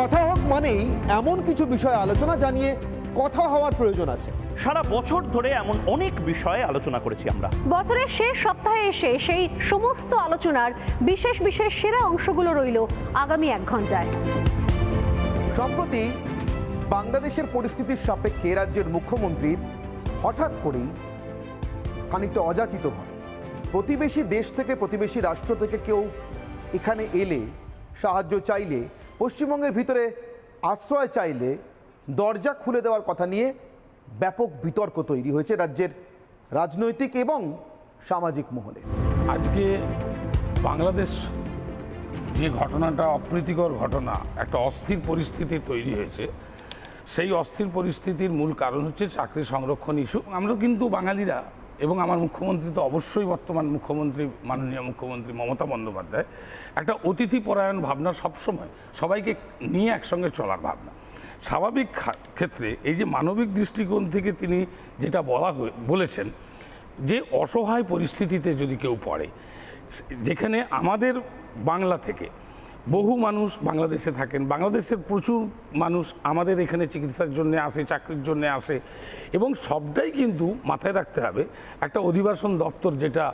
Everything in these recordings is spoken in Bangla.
কথা হোক মানেই এমন কিছু বিষয় আলোচনা জানিয়ে কথা হওয়ার প্রয়োজন আছে। সারা বছর ধরে এমন অনেক বিষয়ে আলোচনা করেছি আমরা। বছরের শেষ সপ্তাহে এসে সেই সমস্ত আলোচনার বিশেষ বিশেষ সেরা অংশগুলো রইল আগামী এক ঘন্টায়। সম্প্রতি বাংলাদেশের পরিস্থিতির সাপেক্ষে রাজ্যের মুখ্যমন্ত্রীর হঠাৎ করেই খানিকটা অযাচিতভাবে প্রতিবেশী দেশ থেকে প্রতিবেশী রাষ্ট্র থেকে কেউ এখানে এলে সাহায্য চাইলে পশ্চিমবঙ্গের ভিতরে আশ্রয় চাইলে দরজা খুলে দেওয়ার কথা নিয়ে ব্যাপক বিতর্ক তৈরি হয়েছে রাজ্যের রাজনৈতিক এবং সামাজিক মহলে। আজকে বাংলাদেশ যে ঘটনাটা অপ্রীতিকর ঘটনা, একটা অস্থির পরিস্থিতি তৈরি হয়েছে, সেই অস্থির পরিস্থিতির মূল কারণ হচ্ছে চাকরি সংরক্ষণ ইস্যু আমরা কিন্তু বাঙালিরা এবং আমার মুখ্যমন্ত্রী তো অবশ্যই বর্তমান মুখ্যমন্ত্রী, মাননীয় মুখ্যমন্ত্রী মমতা বন্দ্যোপাধ্যায়। একটা অতিথি পরায়ণ ভাবনা সবসময়, সবাইকে নিয়ে একসঙ্গে চলার ভাবনা। স্বাভাবিক ক্ষেত্রে এই যে মানবিক দৃষ্টিকোণ থেকে তিনি যেটা বলা বলেছেন, যে অসহায় পরিস্থিতিতে যদি কেউ পড়ে, যেখানে আমাদের বাংলা থেকে বহু মানুষ বাংলাদেশে থাকেন। বাংলাদেশের প্রচুর মানুষ আমাদের এখানে চিকিৎসার জন্য আসে চাকরির জন্য আসে এবং সবটাই কিন্তু মাথায় রাখতে হবে। একটা অধিবাসন দপ্তর যেটা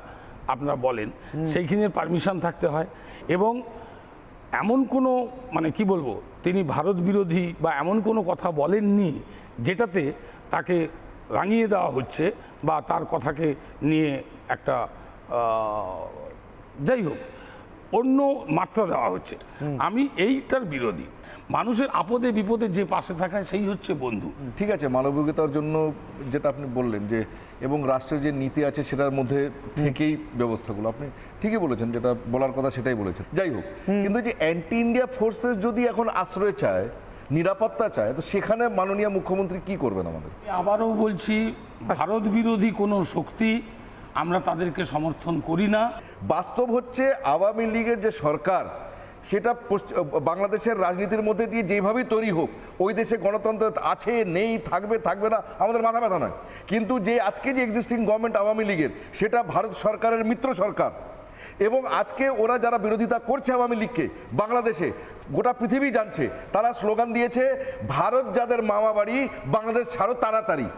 আপনারা বলেন সেইখানের পারমিশন থাকতে হয় এবং এমন কোনো মানে কি বলব তিনি ভারত বিরোধী বা এমন কোনো কথা বলেননি যেটাতে তাকে রাঙিয়ে দেওয়া হচ্ছে বা তার কথাকে নিয়ে একটা যাই হোক অন্য মাত্রা দেওয়া হচ্ছে। আমি এইটার বিরোধী। মানুষের আপদে বিপদে যে পাশে থাকায় সেই হচ্ছে বন্ধু। ঠিক আছে মানবিকতার জন্য যেটা আপনি বললেন যে এবং রাষ্ট্রের যে নীতি আছে সেটার মধ্যে থেকেই ব্যবস্থাগুলো। আপনি ঠিকই বলেছেন যেটা বলার কথা সেটাই বলেছেন। যাই হোক কিন্তু যে অ্যান্টি ইন্ডিয়া ফোর্সেস যদি এখন আশ্রয় চায় নিরাপত্তা চায় তো সেখানে মাননীয় মুখ্যমন্ত্রী কি করবেন আমাদের? আবারও বলছি ভারত বিরোধী কোনো শক্তি আমরা তাদেরকে সমর্থন করি না। বাস্তব হচ্ছে আওয়ামী লীগের যে সরকার, সেটা বাংলাদেশের রাজনীতির মধ্যে দিয়ে যেভাবেই তৈরি হোক, ওই দেশে গণতন্ত্র আছে, নেই, থাকবে থাকবে না, আমাদের মাথা ব্যথা নয়। কিন্তু যে আজকে যে এক্সিস্টিং গভর্নমেন্ট আওয়ামী লীগের, সেটা ভারত সরকারের মিত্র সরকার। এবং আজকে ওরা যারা বিরোধিতা করছে আওয়ামী লীগকে, বাংলাদেশে, গোটা পৃথিবী জানছে, তারা স্লোগান দিয়েছে, ভারত যাদের মামা বাড়ি বাংলাদেশ ছাড়ো তাড়াতাড়ি।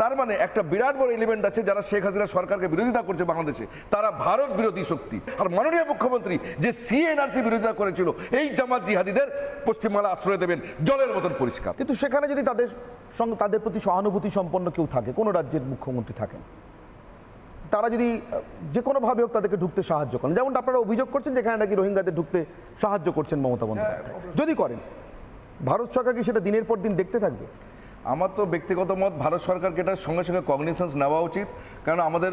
তার মানে একটা বিরাট বড় এলিমেন্ট আছে যারা শেখ হাসিনা সরকারকে বিরোধিতা করছে বাংলাদেশে। তারা ভারত বিরোধী শক্তি। আর মাননীয় মুখ্যমন্ত্রী যে সিএনআরসি বিরোধিতা করেছিল এই জামাত জিহাদিদের পশ্চিমবাংলা আশ্রয় দেবেন জলের মতন পরিষ্কার। কিন্তু সেখানে যদি তাদের সঙ্গে তাদের প্রতি সহানুভূতি সম্পন্ন কেউ থাকে কোনো রাজ্যের মুখ্যমন্ত্রী থাকেন তারা যদি যে কোনোভাবে হোক তাদেরকে ঢুকতে সাহায্য করেন। যেমনটা আপনারা অভিযোগ করছেন যেখানে নাকি রোহিঙ্গাদের ঢুকতে সাহায্য করছেন মমতা বন্দ্যোপাধ্যায়। যদি করেন ভারত সরকার কি সেটা দিনের পর দিন দেখতে থাকবে? আমার তো ব্যক্তিগত মত ভারত সরকারকে এটার সঙ্গে সঙ্গে কগনিসেন্স নেওয়া উচিত। কারণ আমাদের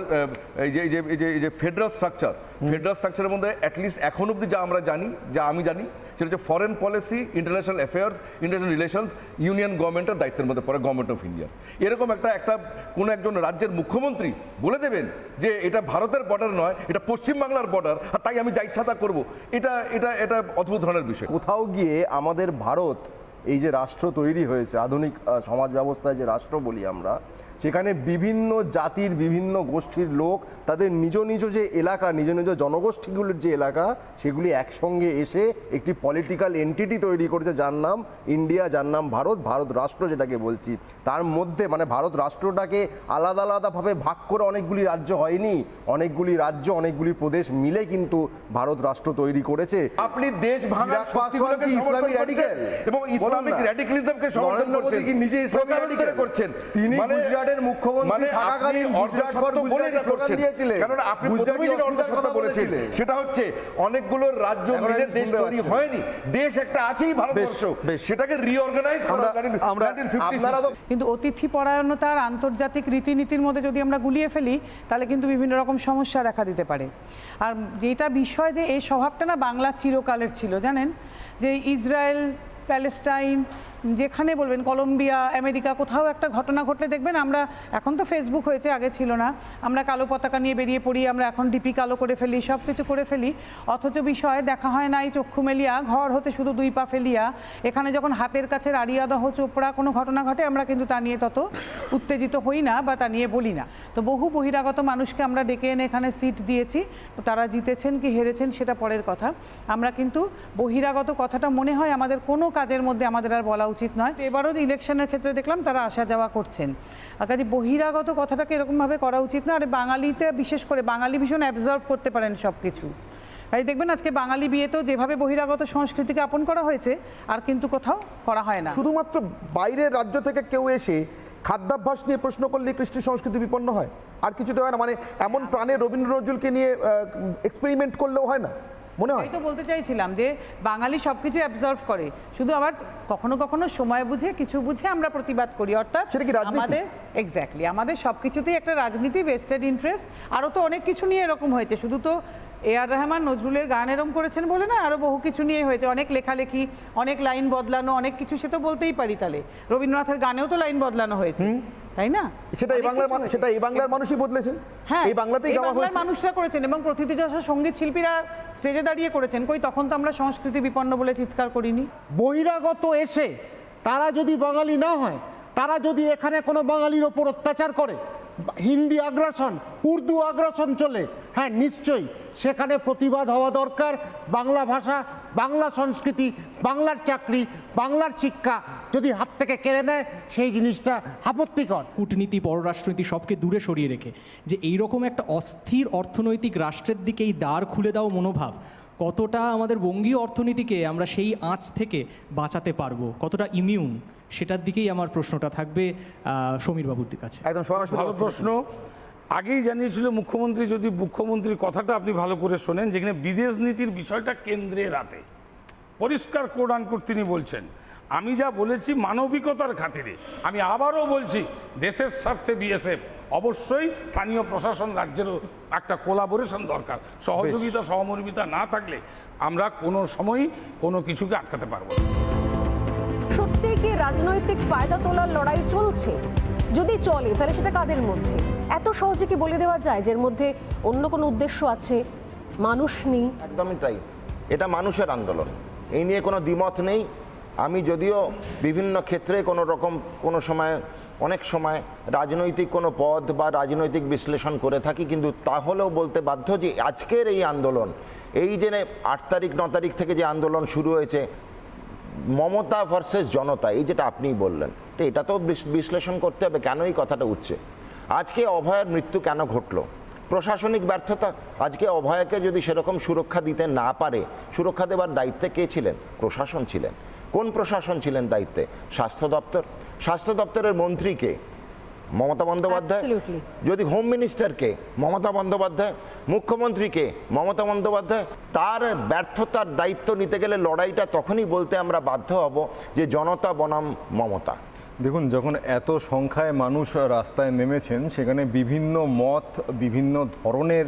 এই যে এই যে ফেডারাল স্ট্রাকচার ফেডারাল স্ট্রাকচারের মধ্যে অ্যাটলিস্ট এখন অবধি যা আমরা জানি যা আমি জানি সেটা হচ্ছে foreign policy international affairs international relations union গভর্নমেন্টের দায়িত্বের মধ্যে পড়ে গভর্নমেন্ট অফ ইন্ডিয়া এরকম একটা একটা কোনো একজন রাজ্যের মুখ্যমন্ত্রী বলে দেবেন যে এটা ভারতের বর্ডার নয় এটা পশ্চিমবাংলার বর্ডার আর তাই আমি যা ইচ্ছা তা করব। এটা এটা এটা অদ্ভুত ধরনের বিষয়। কোথাও গিয়ে আমাদের ভারত এই যে রাষ্ট্র তৈরি হয়েছে আধুনিক সমাজ ব্যবস্থায় যে রাষ্ট্র বলি আমরা সেখানে বিভিন্ন জাতির বিভিন্ন গোষ্ঠীর লোক তাদের নিজ নিজ যে এলাকা নিজ নিজ জনগোষ্ঠীগুলোর যে এলাকা সেগুলি একসঙ্গে এসে একটি পলিটিক্যাল এন্টিটি তৈরি করেছে যার নাম ইন্ডিয়া যার নাম ভারত ভারত রাষ্ট্র যেটাকে বলছি। তার মধ্যে মানে ভারত রাষ্ট্রটাকে আলাদা আলাদাভাবে ভাগ করে অনেকগুলি রাজ্য হয়নি। অনেকগুলি রাজ্য অনেকগুলি প্রদেশ মিলে কিন্তু ভারত রাষ্ট্র তৈরি করেছে। আপনি দেশ ভাঙার চিরাগ পাসওয়ান শক্তিগুলোকে কি ইসলামী সমর্থন করছেন radical? এবং ইসলামিক র্যাডিক্যালিজমকে সমর্থন করছেন। নিজে ইসলামী প্রতারণা radical? করছেন। তিনি মানে- গুজরাটের মুখ্যমন্ত্রী মানে থাকাকালীন গুজরাট অর্ধসত্য for স্লোগান দিয়েছিলেন। কারণ আপনি প্রথমেই যেটা অসুবিধার কথা বলেছেন সেটা হচ্ছে অনেকগুলো রাজ্য মিলে দেশ তৈরি হয়নি। দেশ একটা আছেই ভারতবর্ষ। সেটাকে রিঅর্গানাইজ আমরা আমরা আপনারা কিন্তু অতিথি পরায়ণতার আন্তর্জাতিক রীতিনীতির মধ্যে যদি আমরা গুলিয়ে ফেলি তাহলে কিন্তু বিভিন্ন রকম সমস্যা দেখা দিতে পারে। আর যেটা বিষয় যে এই স্বভাবটা না বাংলা চিরকালের ছিল জানেন? যে ইসরায়েল প্যালেস্টাইন যেখানে বলবেন, কলম্বিয়া, আমেরিকা, কোথাও একটা ঘটনা ঘটলে দেখবেন আমরা, এখন তো ফেসবুক হয়েছে, আগে ছিল না। আমরা কালো পতাকা নিয়ে বেরিয়ে পড়ি, আমরা এখন ডিপি কালো করে ফেলি সব কিছু করে ফেলি। অথচ বিষয়ে, দেখা হয় নাই, চক্ষু মেলিয়া, ঘর হতে শুধু দুই পা ফেলিয়া। এখানে যখন হাতের কাছে আরিয়াদহ চোপড়া কোনো ঘটনা ঘটে, আমরা কিন্তু তা নিয়ে তত উত্তেজিত হই না বা তা নিয়ে বলি না। তো বহু বহিরাগত মানুষকে আমরা ডেকে এনে এখানে সিট দিয়েছি। তারা জিতেছেন কি হেরেছেন সেটা পরের কথা। আমরা কিন্তু বহিরাগত কথাটা মনে হয় আমাদের কোনো কাজের মধ্যে আমাদের আর বলা উচিত নয়। এবারও ইলেকশনের ক্ষেত্রে দেখলাম তারা আসা যাওয়া করছেন। আর কাজে বহিরাগত কথাটাকে এরকমভাবে করা উচিত না। আর বাঙালিতে বিশেষ করে বাঙালি ভীষণ অ্যাবজর্ভ করতে পারেন সব কিছু তাই দেখবেন আজকে বাঙালি বিয়েতেও যেভাবে বহিরাগত সংস্কৃতিকে আপন করা হয়েছে, আর কিন্তু কোথাও করা হয় না। শুধুমাত্র বাইরের রাজ্য থেকে কেউ এসে খাদ্যাভ্যাস নিয়ে প্রশ্ন করলে কৃষ্টি সংস্কৃতি বিপন্ন হয়। আর কিছুতে হয় না। মানে এমন প্রাণে রবীন্দ্র নজরুলকে নিয়ে এক্সপেরিমেন্ট করলেও হয় না। মনে হয়? তো বলতে চাইছিলাম যে বাঙালি সব কিছু অ্যাবজর্ভ করে। শুধু আবার কখনো কখনো সময় বুঝে কিছু বুঝে আমরা প্রতিবাদ করি। অর্থাৎ সেটা কি? আমাদের এক্স্যাক্টলি আমাদের সব কিছুতেই একটা রাজনীতি ভেস্টেড ইন্টারেস্ট আরও তো অনেক কিছু নিয়ে এরকম হয়েছে। শুধু তো এ আর রহমান নজরুলের গান এরম করেছেন বলে না আরও বহু কিছু নিয়ে হয়েছে। অনেক লেখালেখি অনেক লাইন বদলানো অনেক কিছু সে তো বলতেই পারি তাহলে। রবীন্দ্রনাথের গানেও তো লাইন বদলানো হয়েছে। তাই না? সেটা এই বাংলার মানুষ সেটা এই বাংলার মানুষই বদলেছেন। হ্যাঁ এই বাংলাতেই এই গাওয়া হয়েছে। মানুষরা করেছেন এবং প্রথিতযশা সংগীত শিল্পীরা স্টেজে দাঁড়িয়ে করেছেন। কই তখন তো আমরা সংস্কৃতি বিপন্ন বলে চিৎকার করিনি। বহিরাগত এসে তারা যদি বাঙালি না হয় তারা যদি এখানে কোনো বাঙালির ওপর অত্যাচার করে হিন্দি আগ্রাসন উর্দু আগ্রাসন চলে হ্যাঁ নিশ্চয়ই। সেখানে প্রতিবাদ হওয়া দরকার। বাংলা ভাষা বাংলা সংস্কৃতি বাংলার চাকরি বাংলার শিক্ষা যদি হাত থেকে কেড়ে নেয় সেই জিনিসটা আপত্তিকর। কূটনীতি পররাষ্ট্রনীতি সবকে দূরে সরিয়ে রেখে যে এইরকম একটা অস্থির অর্থনৈতিক রাষ্ট্রের দিকে এই দ্বার খুলে দাও মনোভাব কতটা আমাদের বঙ্গীয় অর্থনীতিকে আমরা সেই আঁচ থেকে বাঁচাতে পারব কতটা ইমিউন সেটার দিকেই আমার প্রশ্নটা থাকবে সমীরবাবুর কাছে। একদম সরাসরি ভালো প্রশ্ন। আগেই জানিয়েছিল মুখ্যমন্ত্রী যদি মুখ্যমন্ত্রীর কথাটা আপনি ভালো করে শোনেন যেখানে বিদেশ নীতির বিষয়টা কেন্দ্রের রাতে পরিষ্কার কোরআন তিনি বলছেন আমি যা বলেছি মানবিকতার খাতিরে আমি আবারও বলছি দেশের স্বার্থে বিএসএফ অবশ্যই স্থানীয় প্রশাসন রাজ্যেরও একটা কোলাবোরেশন দরকার। সহযোগিতা সহমর্মিতা না থাকলে আমরা কোনো সময়ই কোনো কিছুকে আটকাতে পারব না। সত্যিই কি রাজনৈতিক ফায়দা তোলার লড়াই চলছে? যদি চলে, তাহলে সেটা কাদের মধ্যে? এত সহজে কি বলে দেওয়া যায় যে এর মধ্যে অন্য কোনো উদ্দেশ্য আছে? মানুষ নেই। একদমই তাই। এটা মানুষের আন্দোলন। এই নিয়ে কোনো দ্বিমত নেই। আমি যদিও বিভিন্ন ক্ষেত্রে কোনো রকম কোনো সময়, অনেক সময় রাজনৈতিক কোনো পদ বা রাজনৈতিক বিশ্লেষণ করে থাকি, কিন্তু তাহলেও বলতে বাধ্য যে আজকের এই আন্দোলন, এই যে আট তারিখ, ন তারিখ থেকে যে আন্দোলন শুরু হয়েছে মমতা ভার্সেস জনতা, এই যেটা আপনি বললেন, তো এটা তো বিশ- বিশ্লেষণ করতে হবে কেন এই কথাটা উঠছে? আজকে অভয়ের মৃত্যু কেন ঘটলো? প্রশাসনিক ব্যর্থতা, আজকে অভয়কে যদি সেরকম সুরক্ষা দিতে না পারে, সুরক্ষা দেবার দায়িত্বে কে ছিলেন? প্রশাসন ছিলেন। কোন প্রশাসন ছিলেন দায়িত্বে? স্বাস্থ্য দপ্তর। স্বাস্থ্য দপ্তরের মন্ত্রীকে মমতা বন্দ্যোপাধ্যায়? যদি হোম মিনিস্টারকে মমতা বন্দ্যোপাধ্যায় মুখ্যমন্ত্রীকে মমতা বন্দ্যোপাধ্যায় তার ব্যর্থতার দায়িত্ব নিতে গেলে লড়াইটা তখনই বলতে আমরা বাধ্য হব যে জনতা বনাম মমতা। দেখুন, যখন এত সংখ্যায় মানুষ রাস্তায় নেমেছেন, সেখানে বিভিন্ন মত, বিভিন্ন ধরনের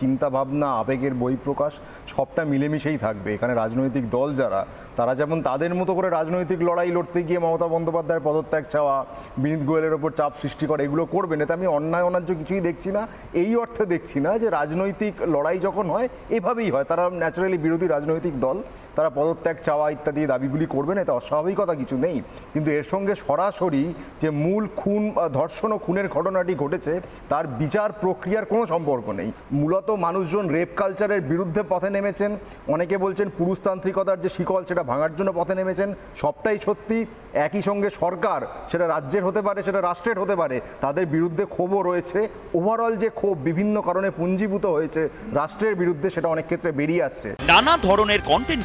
চিন্তা ভাবনা আবেগের বহিঃপ্রকাশ, সবটা মিলেমিশেই থাকবে। এখানে রাজনৈতিক দল যারা, তারা যেমন তাদের মতো করে রাজনৈতিক লড়াই লড়তে গিয়ে মমতা বন্দ্যোপাধ্যায়ের পদত্যাগ চাওয়া, বিনীত গোয়েলের ওপর চাপ সৃষ্টি করা, এগুলো করবেন এতে আমি অন্যায় অন্যায্য কিছুই দেখছি না। এই অর্থে দেখছি না যে রাজনৈতিক লড়াই যখন হয়, এভাবেই হয়। তারা ন্যাচারালি বিরোধী রাজনৈতিক দল। তারা পদত্যাগ চাওয়া ইত্যাদি দাবিগুলি করবেন, এতে অস্বাভাবিকতা কিছু নেই। কিন্তু এর সঙ্গে সরাসরি যে মূল খুন ধর্ষণ ও খুনের ঘটনাটি ঘটেছে, তার বিচার প্রক্রিয়ার কোনো সম্পর্ক নেই। মূলত মানুষজন রেপ কালচারের বিরুদ্ধে পথে নেমেছেন। অনেকে বলছেন পুরুষতান্ত্রিকতার যে শিকল, সেটা ভাঙার জন্য পথে নেমেছেন। সবটাই সত্যি। একই সঙ্গে সরকার, সেটা রাজ্যের হতে পারে, সেটা রাষ্ট্রের হতে পারে, তাদের বিরুদ্ধে ক্ষোভও রয়েছে। ওভারঅল যে ক্ষোভ বিভিন্ন কারণে পুঞ্জীভূত হয়েছে, রাষ্ট্রের বিরুদ্ধে সেটা অনেক ক্ষেত্রে বেরিয়ে আসছে। নানা ধরনের কন্টেন্ট